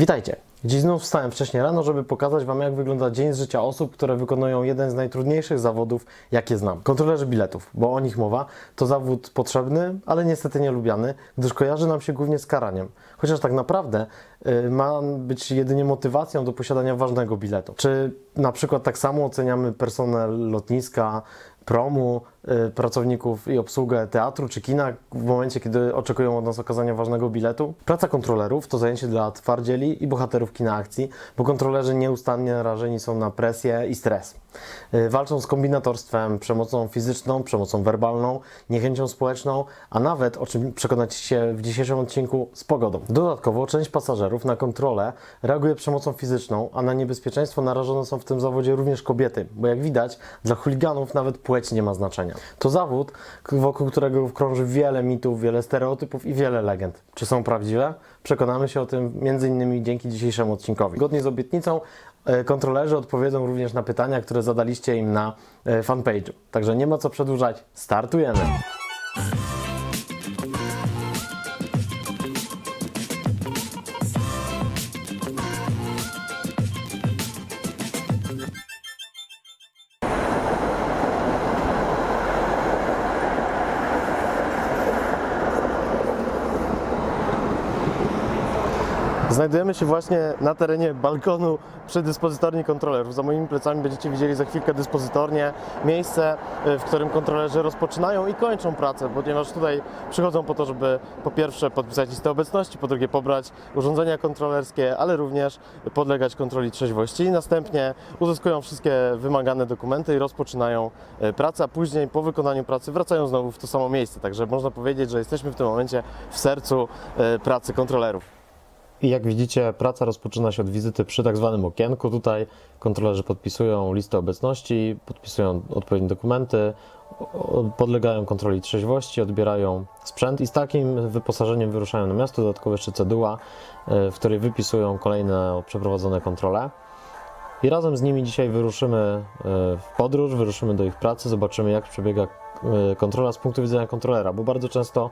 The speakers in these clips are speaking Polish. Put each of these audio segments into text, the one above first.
Witajcie! Dziś znów wstałem wcześniej rano, żeby pokazać Wam, jak wygląda dzień z życia osób, które wykonują jeden z najtrudniejszych zawodów, jakie znam. Kontrolerzy biletów, bo o nich mowa, to zawód potrzebny, ale niestety nielubiany, gdyż kojarzy nam się głównie z karaniem. Chociaż tak naprawdę y, ma być jedynie motywacją do posiadania ważnego biletu. Czy na przykład tak samo oceniamy personel lotniska, promu, pracowników i obsługę teatru czy kina w momencie, kiedy oczekują od nas okazania ważnego biletu. Praca kontrolerów to zajęcie dla twardzieli i bohaterów kina akcji, bo kontrolerzy nieustannie narażeni są na presję i stres. Y, Walczą z kombinatorstwem, przemocą fizyczną, przemocą werbalną, niechęcią społeczną, a nawet, o czym przekonacie się w dzisiejszym odcinku, z pogodą. Dodatkowo część pasażerów na kontrolę reaguje przemocą fizyczną, a na niebezpieczeństwo narażone są w tym zawodzie również kobiety, bo jak widać, dla chuliganów nawet płeć nie ma znaczenia. To zawód, wokół którego krąży wiele mitów, wiele stereotypów i wiele legend. Czy są prawdziwe? Przekonamy się o tym m.in. dzięki dzisiejszemu odcinkowi. Zgodnie z obietnicą e, kontrolerzy odpowiedzą również na pytania, które zadaliście im na e, fanpage'u. Także nie ma co przedłużać, startujemy! Znajdujemy się właśnie na terenie balkonu przy dyspozytorni kontrolerów. Za moimi plecami będziecie widzieli za chwilkę dyspozytornię, miejsce, y, w którym kontrolerzy rozpoczynają i kończą pracę, ponieważ tutaj przychodzą po to, żeby po pierwsze podpisać listę obecności, po drugie pobrać urządzenia kontrolerskie, ale również podlegać kontroli trzeźwości następnie uzyskują wszystkie wymagane dokumenty i rozpoczynają y, pracę, a później po wykonaniu pracy wracają znowu w to samo miejsce. Także można powiedzieć, że jesteśmy w tym momencie w sercu y, pracy kontrolerów. I jak widzicie, praca rozpoczyna się od wizyty przy tak zwanym okienku. Tutaj kontrolerzy podpisują listę obecności, podpisują odpowiednie dokumenty, podlegają kontroli trzeźwości, odbierają sprzęt i z takim wyposażeniem wyruszają na miasto. Dodatkowo jeszcze ceduła, y, w której wypisują kolejne przeprowadzone kontrole. I razem z nimi dzisiaj wyruszymy y, w podróż, wyruszymy do ich pracy, zobaczymy jak przebiega y, kontrola z punktu widzenia kontrolera, bo bardzo często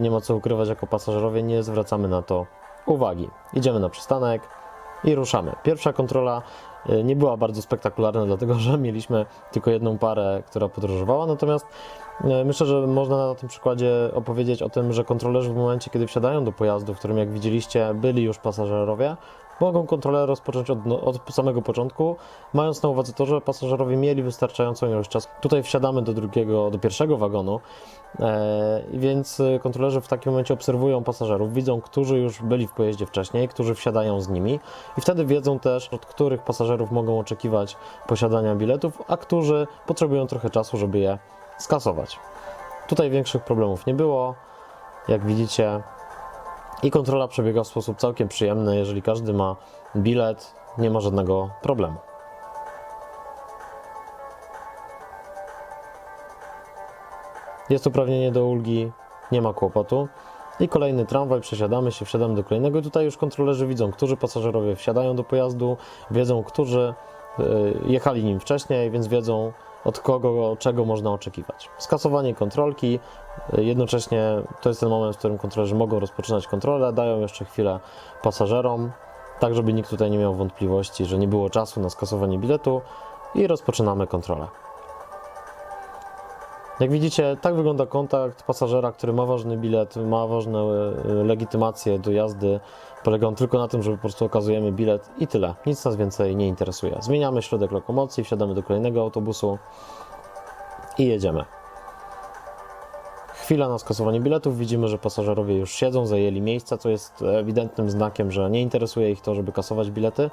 nie ma co ukrywać jako pasażerowie, nie zwracamy na to uwagi. Idziemy na przystanek i ruszamy. Pierwsza kontrola y, nie była bardzo spektakularna, dlatego że mieliśmy tylko jedną parę, która podróżowała, natomiast y, myślę, że można na tym przykładzie opowiedzieć o tym, że kontrolerzy w momencie, kiedy wsiadają do pojazdu, w którym jak widzieliście byli już pasażerowie, mogą kontrolę rozpocząć od, no, od samego początku, mając na uwadze to, że pasażerowie mieli wystarczającą ilość czasu. Tutaj wsiadamy do drugiego, do pierwszego wagonu, e, więc e, kontrolerzy w takim momencie obserwują pasażerów, widzą, którzy już byli w pojeździe wcześniej, którzy wsiadają z nimi i wtedy wiedzą też, od których pasażerów mogą oczekiwać posiadania biletów, a którzy potrzebują trochę czasu, żeby je skasować. Tutaj większych problemów nie było. Jak widzicie, i kontrola przebiega w sposób całkiem przyjemny. Jeżeli każdy ma bilet, nie ma żadnego problemu. Jest uprawnienie do ulgi, nie ma kłopotu. I kolejny tramwaj, przesiadamy się, wsiadamy do kolejnego. I tutaj już kontrolerzy widzą, którzy pasażerowie wsiadają do pojazdu, wiedzą, którzy y, jechali nim wcześniej, więc wiedzą, od kogo, czego można oczekiwać. Skasowanie kontrolki, y, jednocześnie to jest ten moment, w którym kontrolerzy mogą rozpoczynać kontrolę, dają jeszcze chwilę pasażerom, tak żeby nikt tutaj nie miał wątpliwości, że nie było czasu na skasowanie biletu i rozpoczynamy kontrolę. Jak widzicie, tak wygląda kontakt pasażera, który ma ważny bilet, ma ważne e, legitymacje do jazdy. Polega on tylko na tym, że po prostu okazujemy bilet i tyle. Nic nas więcej nie interesuje. Zmieniamy środek lokomocji, wsiadamy do kolejnego autobusu i jedziemy. Chwila na skasowanie biletów. Widzimy, że pasażerowie już siedzą, zajęli miejsca, co jest ewidentnym znakiem, że nie interesuje ich to, żeby kasować bilety.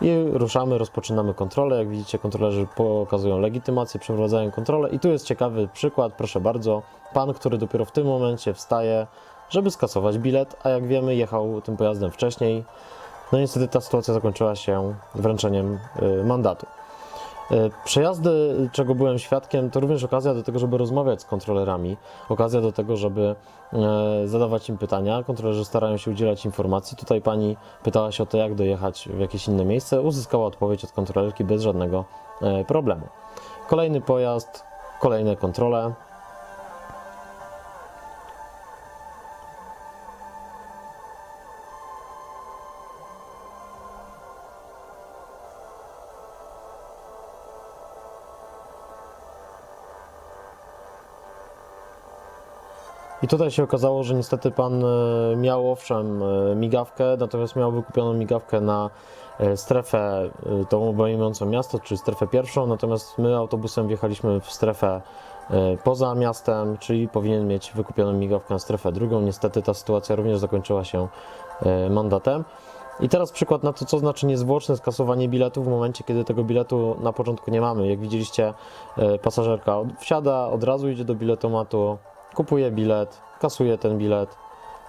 I ruszamy, rozpoczynamy kontrolę. Jak widzicie, kontrolerzy pokazują legitymację, przeprowadzają kontrolę. I tu jest ciekawy przykład, proszę bardzo. Pan, który dopiero w tym momencie wstaje, żeby skasować bilet, a jak wiemy, jechał tym pojazdem wcześniej. No niestety ta sytuacja zakończyła się wręczeniem y, mandatu. Y, Przejazdy, czego byłem świadkiem, to również okazja do tego, żeby rozmawiać z kontrolerami, okazja do tego, żeby e, zadawać im pytania. Kontrolerzy starają się udzielać informacji. Tutaj pani pytała się o to, jak dojechać w jakieś inne miejsce. Uzyskała odpowiedź od kontrolerki bez żadnego e, problemu. Kolejny pojazd, kolejne kontrole. I tutaj się okazało, że niestety pan e, miał owszem e, migawkę, natomiast miał wykupioną migawkę na e, strefę tą obejmującą miasto, czyli strefę pierwszą, natomiast my autobusem wjechaliśmy w strefę poza miastem, czyli powinien mieć wykupioną migawkę na strefę drugą. Niestety ta sytuacja również zakończyła się mandatem. I teraz przykład na to, co znaczy niezwłoczne skasowanie biletu w momencie, kiedy tego biletu na początku nie mamy. Jak widzieliście, pasażerka wsiada, od razu idzie do biletomatu, kupuje bilet, kasuje ten bilet,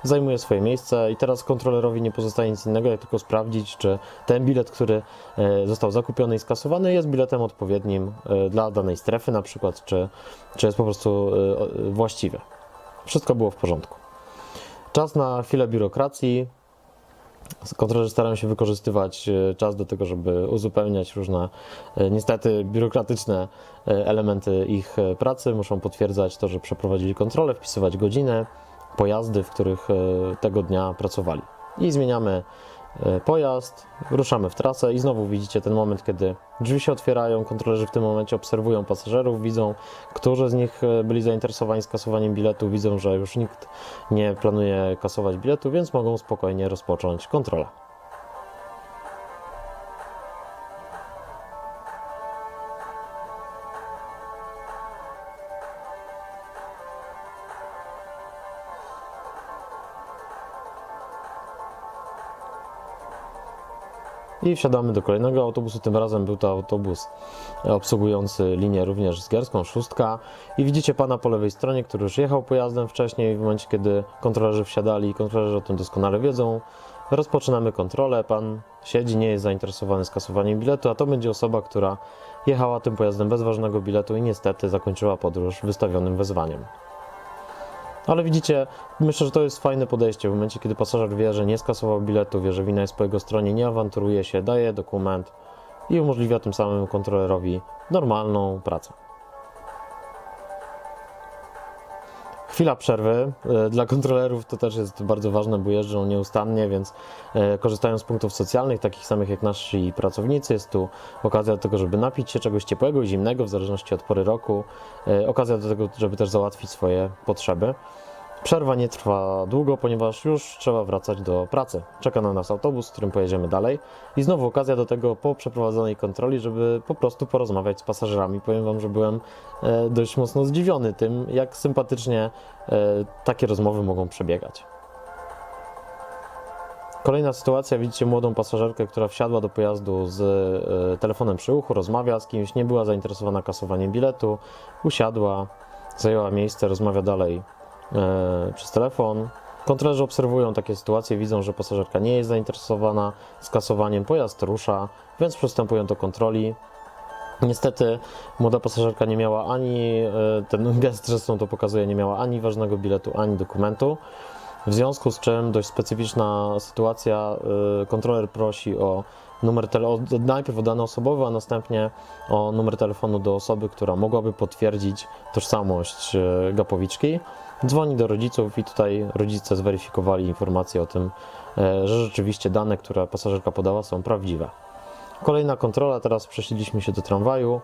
zajmuje swoje miejsce i teraz kontrolerowi nie pozostaje nic innego, jak tylko sprawdzić, czy ten bilet, który e, został zakupiony i skasowany, jest biletem odpowiednim e, dla danej strefy na przykład, czy, czy jest po prostu e, właściwy. Wszystko było w porządku. Czas na chwilę biurokracji. Kontrolerzy starają się wykorzystywać e, czas do tego, żeby uzupełniać różne, e, niestety, biurokratyczne e, elementy ich pracy. Muszą potwierdzać to, że przeprowadzili kontrolę, wpisywać godziny, pojazdy, w których tego dnia pracowali. I zmieniamy pojazd, ruszamy w trasę i znowu widzicie ten moment, kiedy drzwi się otwierają, kontrolerzy w tym momencie obserwują pasażerów, widzą, którzy z nich e, byli zainteresowani skasowaniem biletu, widzą, że już nikt nie planuje kasować biletu, więc mogą spokojnie rozpocząć kontrolę. I wsiadamy do kolejnego autobusu. Tym razem był to autobus obsługujący linię również z Gierską, szóstka. I widzicie pana po lewej stronie, który już jechał pojazdem wcześniej. W momencie, kiedy kontrolerzy wsiadali, kontrolerzy o tym doskonale wiedzą, rozpoczynamy kontrolę. Pan siedzi, nie jest zainteresowany skasowaniem biletu, a to będzie osoba, która jechała tym pojazdem bez ważnego biletu i niestety zakończyła podróż wystawionym wezwaniem. Ale widzicie, myślę, że to jest fajne podejście. W momencie, kiedy pasażer wie, że nie skasował biletu, wie, że wina jest po jego stronie, nie awanturuje się, daje dokument i umożliwia tym samym kontrolerowi normalną pracę. Chwila przerwy. E, Dla kontrolerów to też jest bardzo ważne, bo jeżdżą nieustannie, więc e, korzystają z punktów socjalnych, takich samych jak nasi pracownicy. Jest tu okazja do tego, żeby napić się czegoś ciepłego i zimnego, w zależności od pory roku. E, Okazja do tego, żeby też załatwić swoje potrzeby. Przerwa nie trwa długo, ponieważ już trzeba wracać do pracy. Czeka na nas autobus, którym pojedziemy dalej. I znowu okazja do tego po przeprowadzonej kontroli, żeby po prostu porozmawiać z pasażerami. Powiem Wam, że byłem e, dość mocno zdziwiony tym, jak sympatycznie e, takie rozmowy mogą przebiegać. Kolejna sytuacja, widzicie młodą pasażerkę, która wsiadła do pojazdu z e, telefonem przy uchu, rozmawia z kimś, nie była zainteresowana kasowaniem biletu, usiadła, zajęła miejsce, rozmawia dalej przez telefon. Kontrolerzy obserwują takie sytuacje, widzą, że pasażerka nie jest zainteresowana skasowaniem, pojazd rusza, więc przystępują do kontroli. Niestety młoda pasażerka nie miała ani, e, ten gest zresztą to pokazuje, nie miała ani ważnego biletu, ani dokumentu. W związku z czym dość specyficzna sytuacja, y, kontroler prosi o numer telefonu, najpierw o dane osobowe, a następnie o numer telefonu do osoby, która mogłaby potwierdzić tożsamość gapowiczki. Dzwoni do rodziców i tutaj rodzice zweryfikowali informację o tym, y, że rzeczywiście dane, które pasażerka podała są prawdziwe. Kolejna kontrola, teraz przeszliśmy się do tramwaju.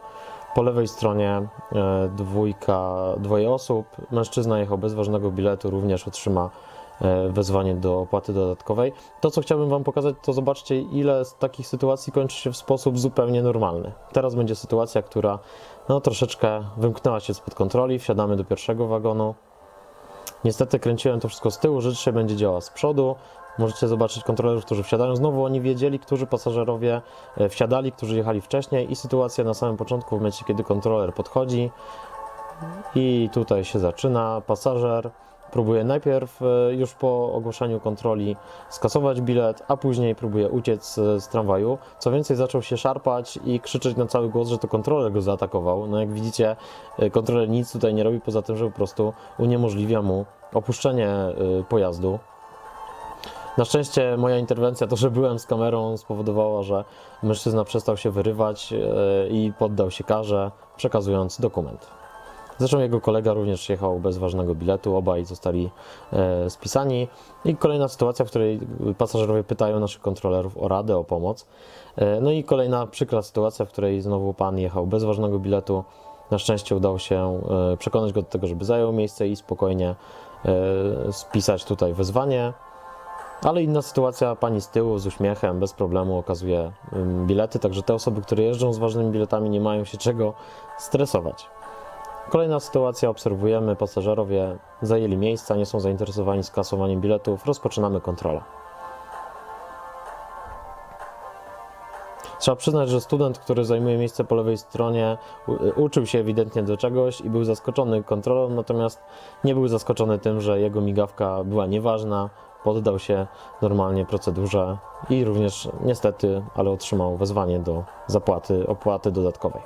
Po lewej stronie e, dwójka, dwoje osób. Mężczyzna jechał bez ważnego biletu, również otrzyma e, wezwanie do opłaty dodatkowej. To, co chciałbym Wam pokazać, to zobaczcie, ile z takich sytuacji kończy się w sposób zupełnie normalny. Teraz będzie sytuacja, która no, troszeczkę wymknęła się spod kontroli. Wsiadamy do pierwszego wagonu. Niestety kręciłem to wszystko z tyłu, że dzisiaj będzie działała z przodu. Możecie zobaczyć kontrolerów, którzy wsiadają. Znowu oni wiedzieli, którzy pasażerowie e, wsiadali, którzy jechali wcześniej i sytuacja na samym początku, w momencie kiedy kontroler podchodzi i tutaj się zaczyna. Pasażer próbuje najpierw e, już po ogłoszeniu kontroli skasować bilet, a później próbuje uciec e, z tramwaju. Co więcej, zaczął się szarpać i krzyczeć na cały głos, że to kontroler go zaatakował. No jak widzicie, e, kontroler nic tutaj nie robi poza tym, że po prostu uniemożliwia mu opuszczenie pojazdu. Na szczęście moja interwencja, to że byłem z kamerą, spowodowała, że mężczyzna przestał się wyrywać i poddał się karze, przekazując dokument. Zresztą jego kolega również jechał bez ważnego biletu, obaj zostali e, spisani. I kolejna sytuacja, w której pasażerowie pytają naszych kontrolerów o radę, o pomoc. E, no i kolejna przykra sytuacja, w której znowu pan jechał bez ważnego biletu. Na szczęście udało się e, przekonać go do tego, żeby zajął miejsce i spokojnie e, spisać tutaj wezwanie. Ale inna sytuacja, pani z tyłu z uśmiechem, bez problemu okazuje ym, bilety, także te osoby, które jeżdżą z ważnymi biletami, nie mają się czego stresować. Kolejna sytuacja, obserwujemy, pasażerowie zajęli miejsca, nie są zainteresowani skasowaniem biletów, rozpoczynamy kontrolę. Trzeba przyznać, że student, który zajmuje miejsce po lewej stronie, uczył się ewidentnie do czegoś i był zaskoczony kontrolą, natomiast nie był zaskoczony tym, że jego migawka była nieważna, poddał się normalnie procedurze i również niestety, ale otrzymał wezwanie do zapłaty opłaty dodatkowej.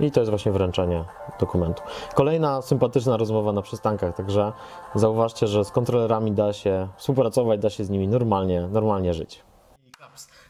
I to jest właśnie wręczenie dokumentu. Kolejna sympatyczna rozmowa na przystankach, także zauważcie, że z kontrolerami da się współpracować, da się z nimi normalnie, normalnie żyć.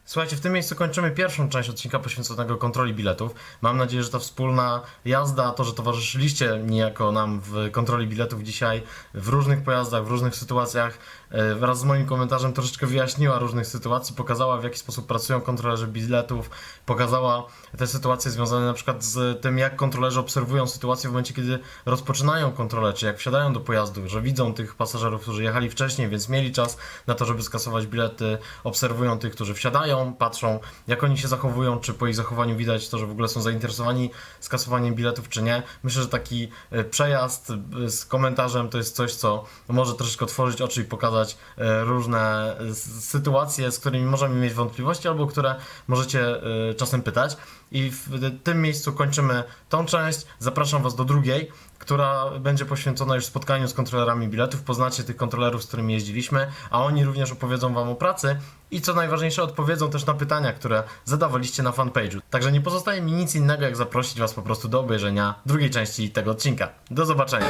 Słuchajcie, w tym miejscu kończymy pierwszą część odcinka poświęconego kontroli biletów. Mam nadzieję, że ta wspólna jazda, to, że towarzyszyliście niejako nam w kontroli biletów dzisiaj w różnych pojazdach, w różnych sytuacjach, e, wraz z moim komentarzem troszeczkę wyjaśniła różnych sytuacji, pokazała w jaki sposób pracują kontrolerzy biletów, pokazała te sytuacje związane na przykład z tym, jak kontrolerzy obserwują sytuację w momencie, kiedy rozpoczynają kontrolę, czy jak wsiadają do pojazdu, że widzą tych pasażerów, którzy jechali wcześniej, więc mieli czas na to, żeby skasować bilety, obserwują tych, którzy wsiadają, patrzą, jak oni się zachowują, czy po ich zachowaniu widać to, że w ogóle są zainteresowani skasowaniem biletów, czy nie. Myślę, że taki e, przejazd e, z komentarzem to jest coś, co może troszeczkę otworzyć oczy i pokazać e, różne sytuacje, z którymi możemy mieć wątpliwości, albo które możecie czasem pytać. I w tym miejscu kończymy tą część. Zapraszam Was do drugiej, która będzie poświęcona już spotkaniu z kontrolerami biletów. Poznacie tych kontrolerów, z którymi jeździliśmy, a oni również opowiedzą Wam o pracy i co najważniejsze, odpowiedzą też na pytania, które zadawaliście na fanpage'u. Także nie pozostaje mi nic innego, jak zaprosić Was po prostu do obejrzenia drugiej części tego odcinka. Do zobaczenia.